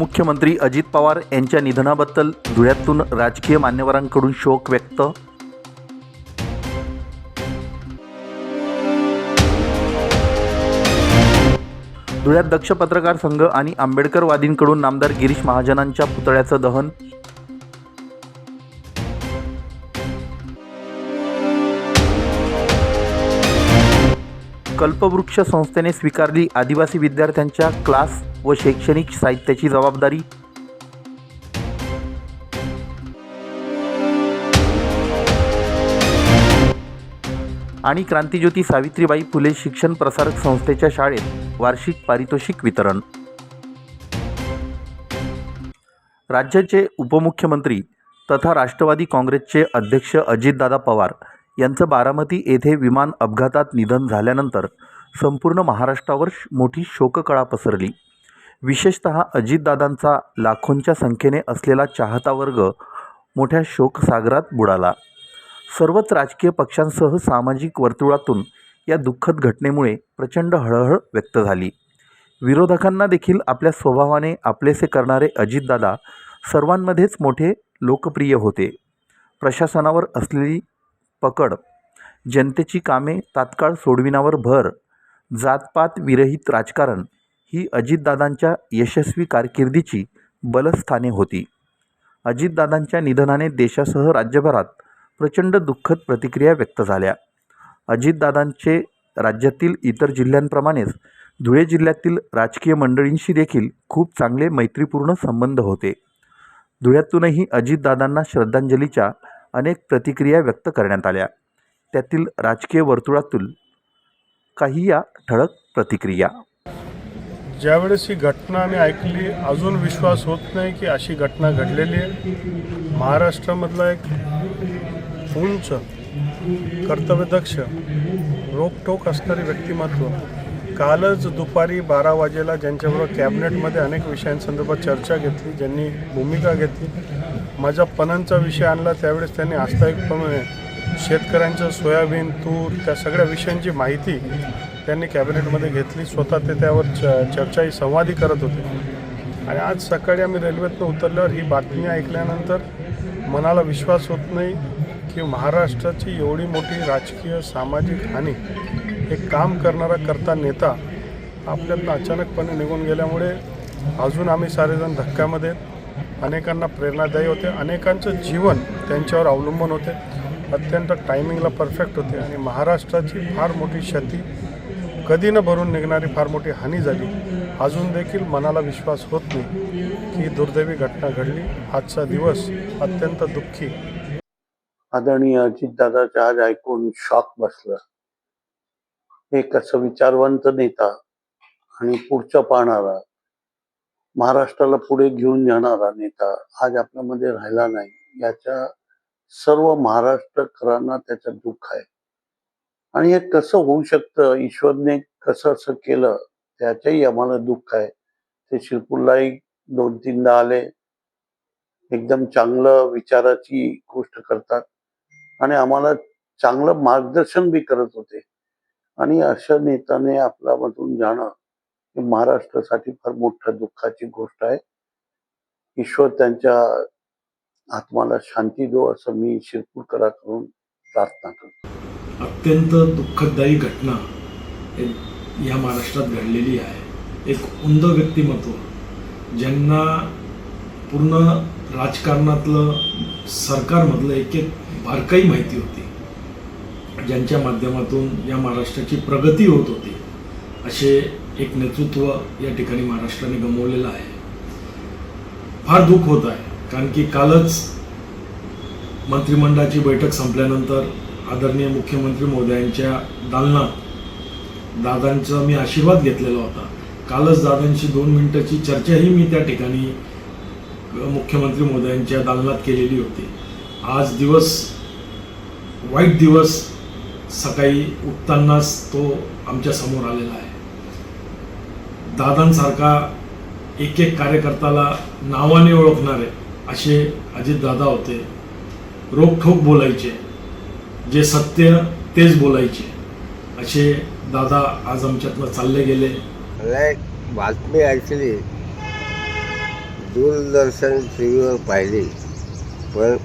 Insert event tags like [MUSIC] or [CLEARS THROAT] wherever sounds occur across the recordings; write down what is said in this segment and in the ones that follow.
उपमुख्यमंत्री अजित पवार यांच्या निधनाबद्दल धुळ्यातून राजकीय मान्यवरांकडून शोक व्यक्त? धुळ्यात दक्ष पत्रकार संघ आणि आंबेडकरवादींकडून नामदार गिरीश महाजनांच्या पुतळ्याचं दहन? कल्पवृक्ष संस्थेने स्वीकारली आदिवासी विद्यार्थ्यांच्या क्लास व शैक्षणिक साहित्याची जबाबदारी. आणि क्रांतिज्योती सावित्रीबाई फुले शिक्षण प्रसारक संस्थेच्या शाळेत वार्षिक पारितोषिक वितरण. राज्याचे उपमुख्यमंत्री तथा राष्ट्रवादी काँग्रेसचे अध्यक्ष अजितदादा पवार यांचं बारामती येथे विमान अपघातात निधन झाल्यानंतर संपूर्ण महाराष्ट्रावर श- मोठी शोककळा पसरली. विशेषत अजितदादांचा लाखोंच्या संख्येने असलेला चाहता वर्ग मोठ्या शोकसागरात बुडाला. सर्वच राजकीय पक्षांसह सामाजिक वर्तुळातून या दुःखद घटनेमुळे प्रचंड हळहळ व्यक्त झाली. विरोधकांना देखील आपल्या स्वभावाने आपलेसे करणारे अजितदादा सर्वांमध्येच मोठे लोकप्रिय होते. प्रशासनावर असलेली पकड. जनतेची कामे तात्काळ सोडविण्यावर भर. जातपात विरहित राजकारण. ही अजितदादांच्या यशस्वी कारकिर्दीची बलस्थाने होती. अजितदादांच्या निधनाने देशासह राज्यभरात प्रचंड दुःखद प्रतिक्रिया व्यक्त झाल्या. अजितदादांचे राज्यातील इतर जिल्ह्यांप्रमाणेच धुळे जिल्ह्यातील राजकीय मंडळींशी देखील खूप चांगले मैत्रीपूर्ण संबंध होते. धुळ्यातूनही अजितदादांना श्रद्धांजलीच्या अनेक प्रतिक्रिया व्यक्त करण्यात आल्या. त्यातील राजकीय वर्तुळातील काही या ठळक प्रतिक्रिया. ज्यावेळेस ही घटना आम्ही ऐकली अजून विश्वास होत नाही की अशी घटना घडलेली आहे. महाराष्ट्रामधला एक उंच कर्तव्यदक्ष रोकटोक असणारे व्यक्तिमत्व कालच दुपारी बारा वाजेला ज्यांच्याबरोबर कॅबिनेटमध्ये अनेक विषयांसंदर्भात चर्चा घेतली ज्यांनी भूमिका घेतली माझा पणनचा विषय आणला त्यावेळेस त्यांनी आस्थायिकपणे शेतकऱ्यांचं सोयाबीन तूर त्या सगळ्या विषयांची माहिती त्यांनी कॅबिनेटमध्ये घेतली. स्वतः ते त्यावर च चर्चाही संवादही करत होते. आणि आज सकाळी आम्ही रेल्वेतनं उतरल्यावर ही बातमी ऐकल्यानंतर मनाला विश्वास होत नाही की महाराष्ट्राची एवढी मोठी राजकीय सामाजिक हानी एक काम करणारा करता नेता आपल्यातनं अचानकपणे निघून गेल्यामुळे अजून आम्ही सारेजण धक्क्यामध्ये अनेकांना प्रेरणादायी होते. अनेकांचं जीवन त्यांच्यावर अवलंबून होते. अत्यंत टायमिंगला परफेक्ट होते. आणि महाराष्ट्राची फार मोठी क्षती कधी न भरून निघणारी फार मोठी हानी झाली. अजून देखील मनाला विश्वास होत नाही की ही दुर्दैवी घटना घडली. आजचा दिवस अत्यंत दुःखी. आदरणीय अजितदादाच्या आज ऐकून शॉक बसलं. एक असं विचारवंत नेता आणि पुढचं पाहणारा महाराष्ट्राला पुढे घेऊन जाणारा नेता आज आपल्यामध्ये राहिला नाही याच्या सर्व महाराष्ट्रकरांना त्याचं दुःख आहे. आणि हे कसं होऊ शकतं? ईश्वरने कसं असं केलं? त्याचंही आम्हाला दुःख आहे. ते शिरपूरलाही दोन तीनदा आले. एकदम चांगलं विचाराची गोष्ट करतात. आणि आम्हाला चांगलं मार्गदर्शन बी करत होते. आणि अशा नेत्याने आपल्यामधून जाणं ही महाराष्ट्रासाठी फार मोठ्या दुःखाची गोष्ट आहे. ईश्वर त्यांच्या आत्माला शांती दो असं मी शिरपूरकराकडून प्रार्थना करतो. अत्यंत दुःखदायी घटना या महाराष्ट्रात घडलेली आहे. एक उंद व्यक्तिमत्व ज्यांना पूर्ण राजकारणातलं सरकारमधलं एक एक बारकाई माहिती होती. ज्यांच्या माध्यमातून या महाराष्ट्राची प्रगती होत होती असे एक नेतृत्व या ठिकाणी महाराष्ट्राने गमावलेलं आहे. फार दुःख होत आहे कारण की कालच मंत्रिमंडळाची बैठक संपल्यानंतर आदरणीय मुख्यमंत्री महोदयांच्या दालनात दादांचा मी आशीर्वाद घेतलेला होता. कालच दादांची दोन मिनिटाची चर्चाही मी त्या ठिकाणी मुख्यमंत्री महोदयांच्या दालनात केलेली होती. आज दिवस वाईट दिवस सकाळी उठतानाच तो आमच्यासमोर आलेला आहे. दादांसारखा एक एक कार्यकर्त्याला नावाने ओळखणारे असे अजितदादा होते. रोखठोक बोलायचे. जे सत्य तेच बोलायचे. असे दादा आज आमच्यातनं चालले गेले. मला एक बातमी ऐकली दूरदर्शन टी व्हीवर पाहिली. पण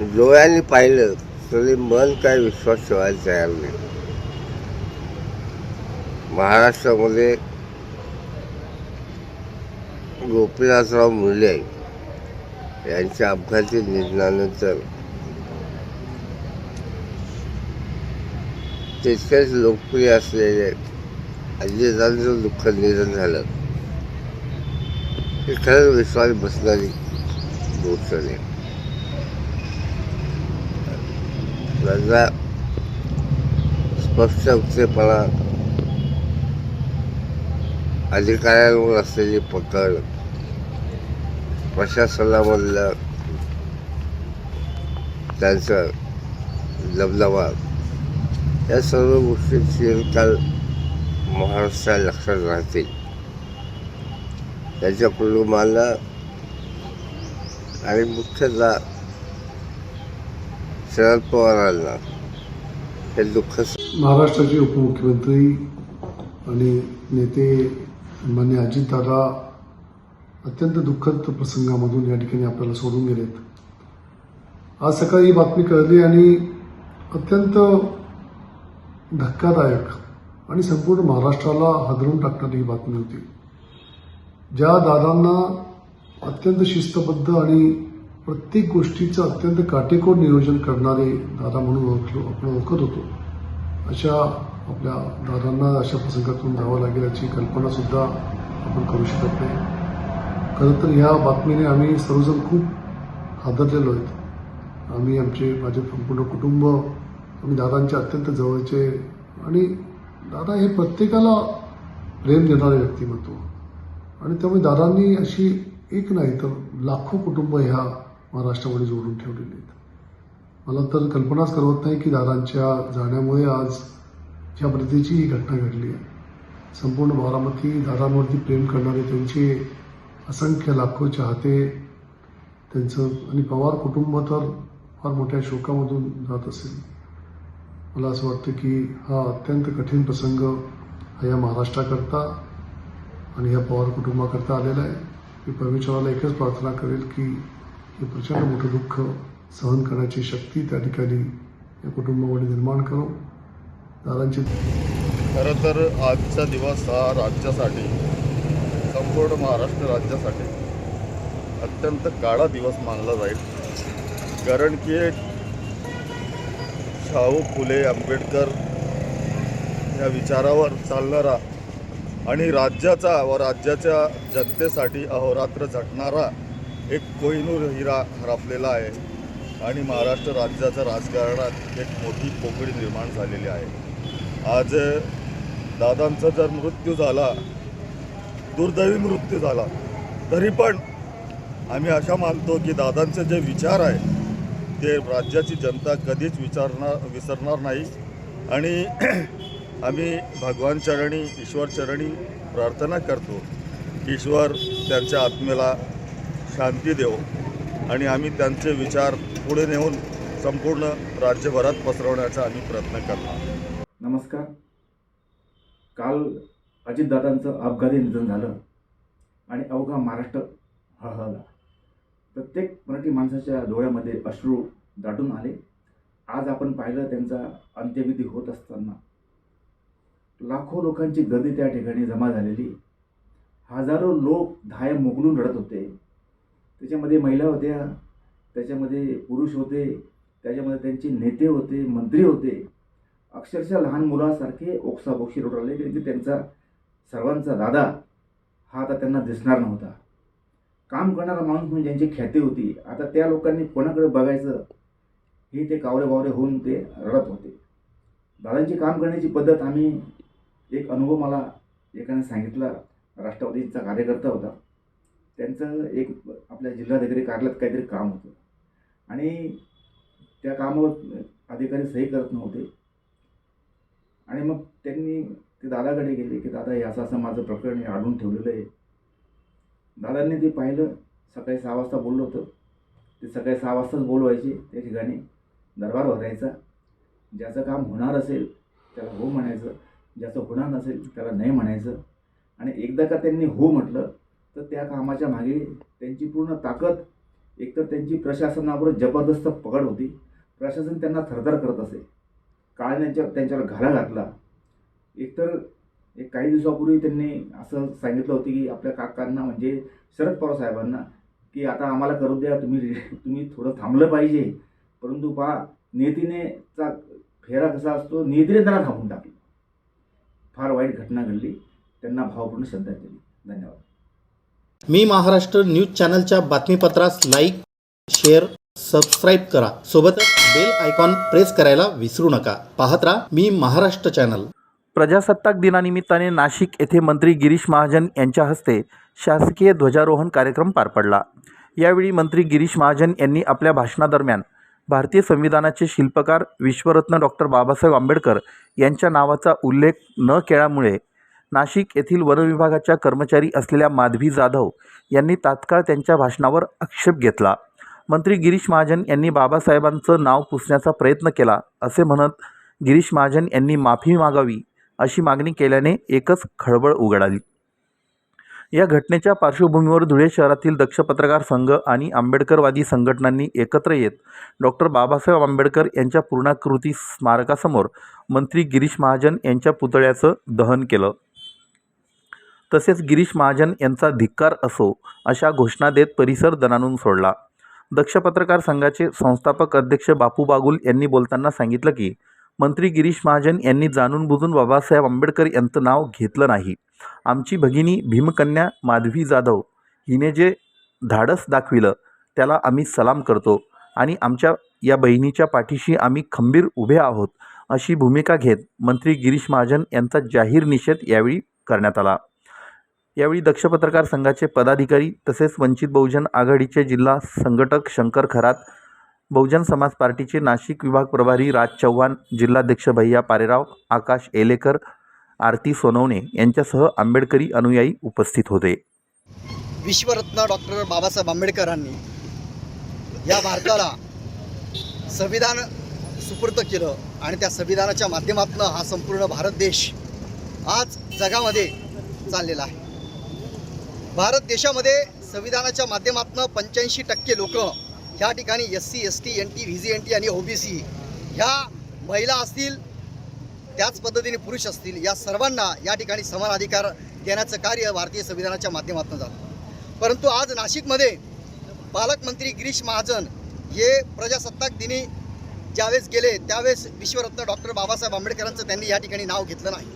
डोळ्यांनी पाहिलं. तरी मन काय विश्वास ठेवायला तयार नाही. महाराष्ट्रामध्ये गोपीनाथराव मुले यांच्या अपघाती निधनानंतर तितकेच लोकप्रिय असलेले अजितांचं दुःख निधन झालं. हे खरंच विश्वास बसणारी गोष्ट नाही. त्याचा स्पष्ट वक्तेपणा अधिकाऱ्यांवर असलेली पकड. प्रशासनामधलं त्यांचं दबदबा. या सर्व गोष्टी चिरकाल महाराष्ट्रात लक्षात राहतील त्याच्या कुटुंबाला आणि मुख्यतः शरद पवारांना हे दुःख महाराष्ट्राचे उपमुख्यमंत्री आणि नेते मान्य अजितदादा अत्यंत दुःखद प्रसंगामधून या ठिकाणी आपल्याला सोडून गेलेत. आज सकाळी ही बातमी कळली आणि अत्यंत धक्कादायक आणि संपूर्ण महाराष्ट्राला हादरून टाकणारी ही बातमी होती. ज्या दादांना अत्यंत शिस्तबद्ध आणि प्रत्येक गोष्टीचं अत्यंत काटेकोर नियोजन करणारे दादा म्हणून ओळखलो आपण ओळखत होतो. अशा आपल्या दादांना अशा प्रसंगातून जावं लागेल याची कल्पनासुद्धा आपण करू शकत नाही. खरं तर ह्या बातमीने आम्ही सर्वजण खूप हादरलेलो आहेत. आम्ही आमचे माझे संपूर्ण कुटुंब आम्ही दादांचे अत्यंत जवळचे आणि दादा हे प्रत्येकाला प्रेम देणारे व्यक्तिमत्व. आणि त्यामुळे दादांनी अशी एक नाही तर लाखो कुटुंब ह्या महाराष्ट्रामध्ये जोडून ठेवलेले आहेत. मला तर कल्पनाच करवत नाही की दादांच्या जाण्यामुळे आज ज्या पद्धतीची ही घटना घडली आहे. संपूर्ण बारामती दादांवरती प्रेम करणारे त्यांचे असंख्य लाखो चाहते त्यांचं आणि पवार कुटुंब तर फार मोठ्या शोकामधून जात असेल. मला असं वाटतं की हा अत्यंत कठीण प्रसंग हा या महाराष्ट्राकरता आणि या पवार कुटुंबाकरता आलेला आहे. मी परमेश्वराला एकच प्रार्थना करेल की हे प्रचंड मोठं दुःख सहन करण्याची शक्ती त्या ठिकाणी या कुटुंबामध्ये निर्माण करू दादांची खरं तर आजचा दिवस हा राज्यासाठी संपूर्ण महाराष्ट्र राज्यासाठी अत्यंत काळा दिवस मानला जाईल. कारण की शाहू फुले आंबेडकर या विचारावर चालणारा आणि राज्याचा व राज्याच्या जनतेसाठी अहोरात्र झटणारा एक कोहिनूर हिरा हरपलेला आहे आणि महाराष्ट्र राज्याच्या राजकारणात एक मोठी पोकळी निर्माण झालेली आहे. आज दादांचा जर मृत्यू झाला दुर्दैवी मृत्यू झाला तरी पण आम्ही अशा मानतो की दादांचे जे विचार आहे ते राज्याची जनता कधीच विचारणार विसरणार नाही. आणि [CLEARS THROAT] आम्ही भगवान चरणी ईश्वर चरणी प्रार्थना करतो. ईश्वर त्यांच्या आत्मेला शांती देव. आणि आम्ही त्यांचे विचार पुढे नेऊन संपूर्ण राज्यभरात पसरवण्याचा आम्ही प्रयत्न करणार. नमस्कार. काल अजितदादांचं अपघाती निधन झालं आणि अवघा महाराष्ट्र हळहळला. प्रत्येक मराठी माणसाच्या डोळ्यामध्ये अश्रू दाटून आले. आज आपण पाहिलं त्यांचा अंत्यविधी होत असताना लाखो लोकांची गर्दी त्या ठिकाणी जमा झालेली. हजारो लोक धाय मोगलून रडत होते. त्याच्यामध्ये महिला होत्या त्याच्यामध्ये पुरुष होते त्याच्यामध्ये त्यांचे नेते होते मंत्री होते. अक्षरशः लहान मुलासारखे ओक्साबोक्षी रडू राहिले की त्यांचा सर्वांचा दादा हा आता त्यांना दिसणार नव्हता. काम करणारा माणूस म्हणून ज्यांची ख्याती होती आता त्या लोकांनी कोणाकडे बघायचं? हे ते कावरे बावरे होऊन ते रडत होते. दादांची काम करण्याची पद्धत आम्ही एक अनुभव मला एकाने सांगितला राष्ट्रवादीचा कार्यकर्ता होता. त्यांचं एक आपल्या जिल्हाधिकारी कार्यालयात काहीतरी काम होतं. आणि त्या कामावर अधिकारी सही करत नव्हते. आणि मग त्यांनी ते दादाकडे गेले की दादा हे असं असं माझं प्रकरण हे आढून ठेवलेलं आहे. दादांनी ते पाहिलं. सकाळी सहा वाजता बोललं होतं. ते सकाळी सहा वाजताच बोलवायचे त्या ठिकाणी. दरबार भरायचा. ज्याचं काम होणार असेल त्याला हो म्हणायचं. ज्याचं होणार नसेल त्याला नाही म्हणायचं. आणि एकदा का त्यांनी हो म्हटलं तर त्या कामाच्या मागे त्यांची पूर्ण ताकद एकतर त्यांची प्रशासनावर जबरदस्त पकड होती. प्रशासन त्यांना थरथर करत असे. काळ त्यांच्या त्यांच्यावर घाला घातला. एकतर एक काही दिवसापूर्वी त्यांनी असं सांगितलं होतं की आपल्या काकांना म्हणजे शरद पवार साहेबांना की आता आम्हाला करू द्या तुम्ही तुम्ही थोडं थांबलं पाहिजे. परंतु पहा नियतीनेचा फेरा कसा असतो? नियतीने त्यांना थांबून टाकलं. फार वाईट घटना घडली. त्यांना भावपूर्ण श्रद्धांजली धन्यवाद. मी महाराष्ट्र न्यूज चॅनलच्या बातमीपत्रास लाईक शेअर सबस्क्राईब करा. सोबतच बेल आयकॉन प्रेस करायला विसरू नका. पाहत राहा मी महाराष्ट्र चॅनल. प्रजासत्ताक दिनानिमित्ताने नाशिक येथे मंत्री गिरीश महाजन यांच्या हस्ते शासकीय ध्वजारोहण कार्यक्रम पार पडला. यावेळी मंत्री गिरीश महाजन यांनी आपल्या भाषणादरम्यान भारतीय संविधानाचे शिल्पकार विश्वरत्न डॉक्टर बाबासाहेब आंबेडकर यांच्या नावाचा उल्लेख न केल्यामुळे नाशिक येथील वनविभागाच्या कर्मचारी असलेल्या माधवी जाधव यांनी तात्काळ त्यांच्या भाषणावर आक्षेप घेतला. मंत्री गिरीश महाजन यांनी बाबासाहेबांचं नाव पुसण्याचा प्रयत्न केला असे म्हणत गिरीश महाजन यांनी माफी मागावी अशी मागणी केल्याने एकच खळबळ उघडाली या घटनेच्या पार्श्वभूमीवर धुळे शहरातील दक्ष पत्रकार संघ आणि आंबेडकरवादी संघटनांनी एकत्र येत डॉक्टर बाबासाहेब आंबेडकर यांच्या पूर्णाकृती स्मारकासमोर मंत्री गिरीश महाजन यांच्या पुतळ्याचं दहन केलं. तसेच गिरीश महाजन यांचा धिक्कार असो अशा घोषणा देत परिसर दणानून सोडला. दक्ष पत्रकार संघाचे संस्थापक अध्यक्ष बापू बागुल यांनी बोलताना सांगितलं की मंत्री गिरीश महाजन यांनी जाणून बुजून बाबासाहेब आंबेडकर यांचं नाव घेतलं नाही. आमची भगिनी भीमकन्या माधवी जाधव हिने जे धाडस दाखविलं त्याला आम्ही सलाम करतो आणि आमच्या या बहिणीच्या पाठीशी आम्ही खंबीर उभे आहोत अशी भूमिका घेत मंत्री गिरीश महाजन यांचा जाहीर निषेध यावेळी करण्यात आला. यावेळी दक्ष पत्रकार संघाचे पदाधिकारी तसेच वंचित बहुजन आघाडीचे जिल्हा संघटक शंकर खरात बहुजन समाज पार्टीचे नाशिक विभाग प्रभारी राज चव्हाण जिल्हाध्यक्ष भैया पारेराव आकाश एलेकर आरती सोनवणे यांच्यासह आंबेडकरी अनुयायी उपस्थित होते. विश्वरत्न डॉक्टर बाबासाहेब आंबेडकरांनी या भारताला संविधान सुपूर्त केलं आणि त्या संविधानाच्या माध्यमातून हा संपूर्ण भारत देश आज जगामध्ये चाललेला आहे. भारत देशामध्ये संविधानाच्या माध्यमातून पंच्याऐंशी टक्के लोक ह्या ठिकाणी S C S T N T V J N T आणि ओ बी सी ह्या महिला असतील त्याच पद्धतीने पुरुष असतील या सर्वांना या ठिकाणी समान अधिकार देण्याचं कार्य भारतीय संविधानाच्या माध्यमातून झालं. परंतु आज नाशिकमध्ये पालकमंत्री गिरीश महाजन हे प्रजासत्ताक दिनी ज्यावेळेस गेले त्यावेळेस विश्वरत्न डॉक्टर बाबासाहेब आंबेडकरांचं त्यांनी या ठिकाणी नाव घेतलं नाही.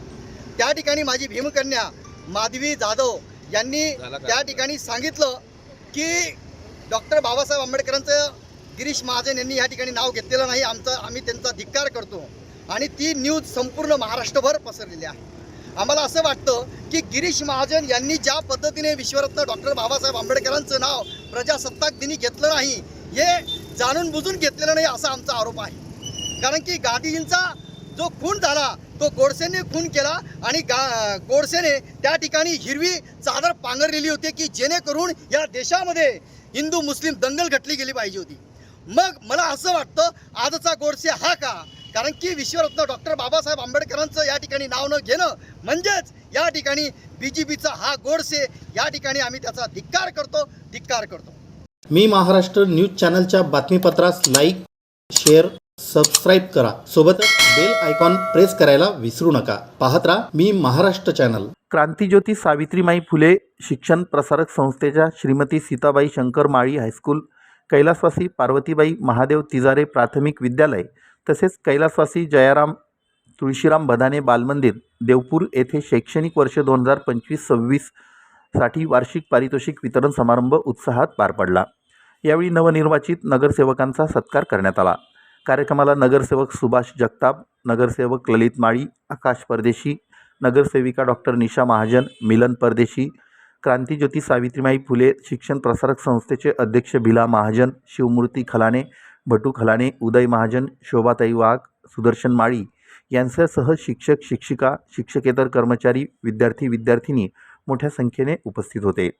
त्या ठिकाणी माझी भीमकन्या माधवी जाधव यांनी त्या ठिकाणी सांगितलं की डॉक्टर बाबासाहेब आंबेडकरांचं गिरीश महाजन यांनी या ठिकाणी नाव घेतलेलं नाही. आमचा आम्ही त्यांचा धिक्कार करतो. आणि ती न्यूज संपूर्ण महाराष्ट्रभर पसरलेली आहे. आम्हाला असं वाटतं की गिरीश महाजन यांनी ज्या पद्धतीने विश्वरत्न डॉक्टर बाबासाहेब आंबेडकरांचं नाव प्रजासत्ताक दिनी घेतलं नाही हे जाणून बुजून घेतलेलं नाही असा आमचा आरोप आहे. कारण की गांधीजींचा जो खून झाला तो गोडसेने खून केला आणि गा गोडसेने त्या ठिकाणी हिरवी चादर पांघरलेली होती की जेणेकरून या देशामध्ये हिंदू मुस्लिम दंगल घटली गेली पाहिजे होती. मग मला असं वाटतं आजचा गोडसे हा का? कारण की विश्वरत्न डॉक्टर बाबासाहेब आंबेडकरांचं या ठिकाणी नाव न घेणं म्हणजेच या ठिकाणी बी जे पीचा हा गोडसे या ठिकाणी आम्ही त्याचा धिक्कार करतो धिक्कार करतो. मी महाराष्ट्र न्यूज चॅनलच्या बातमीपत्रास लाईक शेअर सबस्क्राईब करा. सोबतच बेल आयकॉन प्रेस करायला विसरू नका. पाहत राहा मी महाराष्ट्र चॅनल क्रांतीज्योती सावित्रीमाई फुले शिक्षण प्रसारक संस्थेच्या श्रीमती सीताबाई शंकर माळी हायस्कूल कैलासवासी पार्वतीबाई महादेव तिजारे प्राथमिक विद्यालय तसेच कैलासवासी जयाराम तुळशीराम भदाने बालमंदिर देवपूर येथे शैक्षणिक वर्ष दोन हजार पंचवीस सव्वीससाठी वार्षिक पारितोषिक वितरण समारंभ उत्साहात पार पडला. यावेळी नवनिर्वाचित नगरसेवकांचा सत्कार करण्यात आला. कार्यक्रमाला नगरसेवक सुभाष जगताप नगरसेवक ललित माळी आकाश परदेशी नगरसेविका डॉक्टर निशा महाजन मिलन परदेशी क्रांतीज्योती सावित्रीमाई फुले शिक्षण प्रसारक संस्थेचे अध्यक्ष भिला महाजन शिवमूर्ती खलाने भटू खलाने उदय महाजन शोभाताई वाघ सुदर्शन माळी यांच्यासह शिक्षक शिक्षिका शिक्षकेतर कर्मचारी विद्यार्थी विद्यार्थिनी मोठ्या संख्येने उपस्थित होते.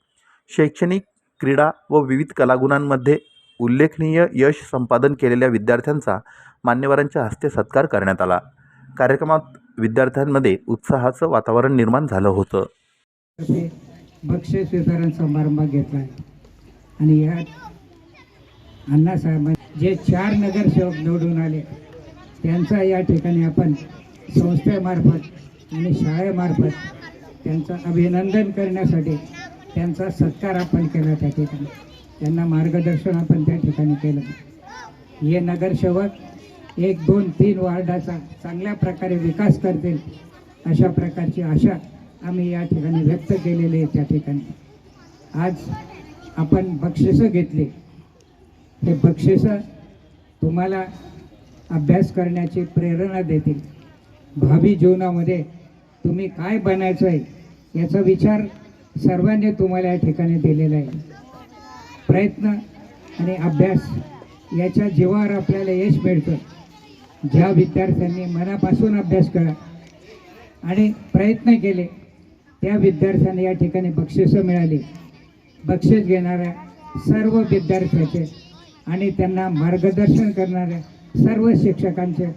शैक्षणिक क्रीडा व विविध कलागुणांमध्ये उल्लेखनीय यश संपादन केलेल्या विद्यार्थ्यांचा मान्यवरांच्या हस्ते सत्कार करण्यात आला. कार्यक्रमात विद्यार्थ्यांमध्ये उत्साहाचं वातावरण निर्माण झालं होतं. तर्फे बक्षीस वितरण समारंभ घेतला. आहे आणि यात अण्णासाहेब जे चार नगरसेवक निवडून आले त्यांचा या ठिकाणी आपण संस्थेमार्फत आणि शाळेमार्फत त्यांचं अभिनंदन करण्यासाठी त्यांचा सत्कार आपण केला त्या ठिकाणी. त्यांना मार्गदर्शन आपण त्या ठिकाणी केलं. हे नगरसेवक एक दोन तीन वार्डाचा चांगल्या प्रकारे विकास करतील अशा प्रकारची आशा आम्ही या ठिकाणी व्यक्त केलेली आहे त्या ठिकाणी. आज आपण बक्षिसं घेतली. हे बक्षिसं तुम्हाला अभ्यास करण्याची प्रेरणा देतील. भावी जीवनामध्ये तुम्ही काय बनायचं आहे याचा विचार सर्वांनी तुम्हाला या ठिकाणी दिलेला आहे. प्रयत्न आणि अभ्यास याच्या जीवावर आपल्याला यश मिळतं. ज्या विद्यार्थ्यांनी मनापासून अभ्यास करा आणि प्रयत्न केले त्या विद्यार्थ्यांना या ठिकाणी बक्षिसं मिळाली. बक्षीस घेणाऱ्या सर्व विद्यार्थ्याचे आणि त्यांना मार्गदर्शन करणाऱ्या सर्व शिक्षकांचे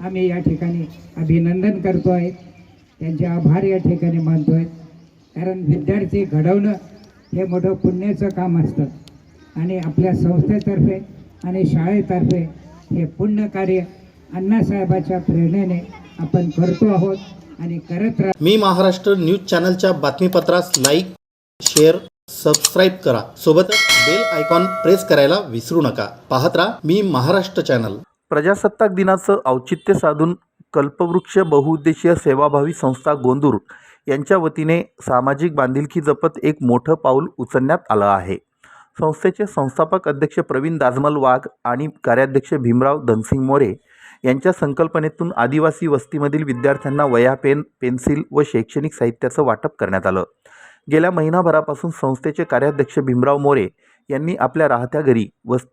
आम्ही या ठिकाणी अभिनंदन करतो आहे. त्यांचे आभार या ठिकाणी मानतो आहे. कारण विद्यार्थी घडवणं हे मोठं पुण्याचं काम असतं. आणि आपल्या संस्थेतर्फे आणि शाळेतर्फे हे पुण्य कार्य अण्णासाहेबाच्या प्रेरणेने आपण करतो आहोत आणि करत राहतो मी महाराष्ट्र न्यूज चॅनलच्या बातमीपत्रास लाईक शेअर सबस्क्राईब करा. सोबतच बेल आयकॉन प्रेस करायला विसरू नका. पाहत राहा मी महाराष्ट्र चॅनल. प्रजासत्ताक दिनाचं औचित्य साधून कल्पवृक्ष बहुउद्देशीय सेवाभावी संस्था गोंदूर यांच्या वतीने सामाजिक बांधिलकी जपत एक मोठं पाऊल उचलण्यात आलं आहे. संस्थेचे संस्थापक अध्यक्ष प्रवीण दाजमल वाघ आणि कार्याध्यक्ष भीमराव धनसिंग मोरे यांच्या संकल्पनेतून आदिवासी वस्तीमधील विद्यार्थ्यांना वया पेन पेन्सिल व शैक्षणिक साहित्याचं वाटप करण्यात आलं. गेल्या महिनाभरापासून संस्थेचे कार्याध्यक्ष भीमराव मोरे यांनी आपल्या राहत्या घरी वस्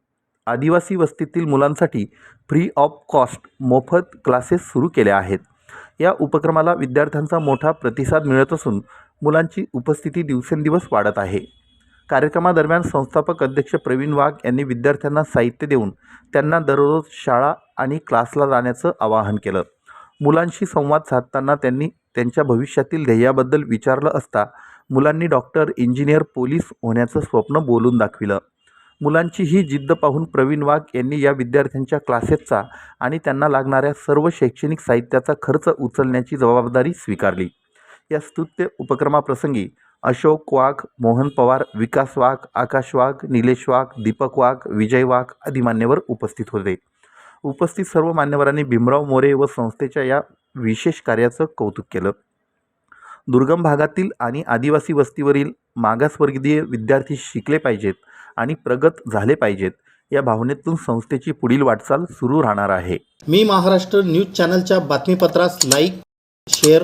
आदिवासी वस्तीतील मुलांसाठी फ्री ऑफ कॉस्ट मोफत क्लासेस सुरू केले आहेत. या उपक्रमाला विद्यार्थ्यांचा मोठा प्रतिसाद मिळत असून मुलांची उपस्थिती दिवसेंदिवस वाढत आहे. कार्यक्रमादरम्यान संस्थापक अध्यक्ष प्रवीण वाघ यांनी विद्यार्थ्यांना साहित्य देऊन त्यांना दररोज शाळा आणि क्लासला जाण्याचं आवाहन केलं. मुलांशी संवाद साधताना त्यांनी त्यांच्या भविष्यातील ध्येयाबद्दल विचारलं असता मुलांनी डॉक्टर इंजिनियर पोलीस होण्याचं स्वप्न बोलून दाखविलं. मुलांची ही जिद्द पाहून प्रवीण वाघ यांनी या विद्यार्थ्यांच्या क्लासेसचा आणि त्यांना लागणाऱ्या सर्व शैक्षणिक साहित्याचा खर्च उचलण्याची जबाबदारी स्वीकारली. या स्तुत्य उपक्रमाप्रसंगी अशोक वाघ मोहन पवार विकास वाघ आकाश वाघ निलेश वाघ दीपक वाघ विजय वाघ आदी मान्यवर उपस्थित होते. उपस्थित सर्व मान्यवरांनी भीमराव मोरे व संस्थेच्या या विशेष कार्याचं कौतुक केलं. दुर्गम भागातील आणि आदिवासी वस्तीवरील मागासवर्गीय विद्यार्थी शिकले पाहिजेत आणि प्रगत झाले पाहिजेत या भावनेतून संस्थेची पुढील वाटचाल सुरू राहणार आहे. मी महाराष्ट्र न्यूज चॅनलच्या बातमीपत्रास लाईक शेअर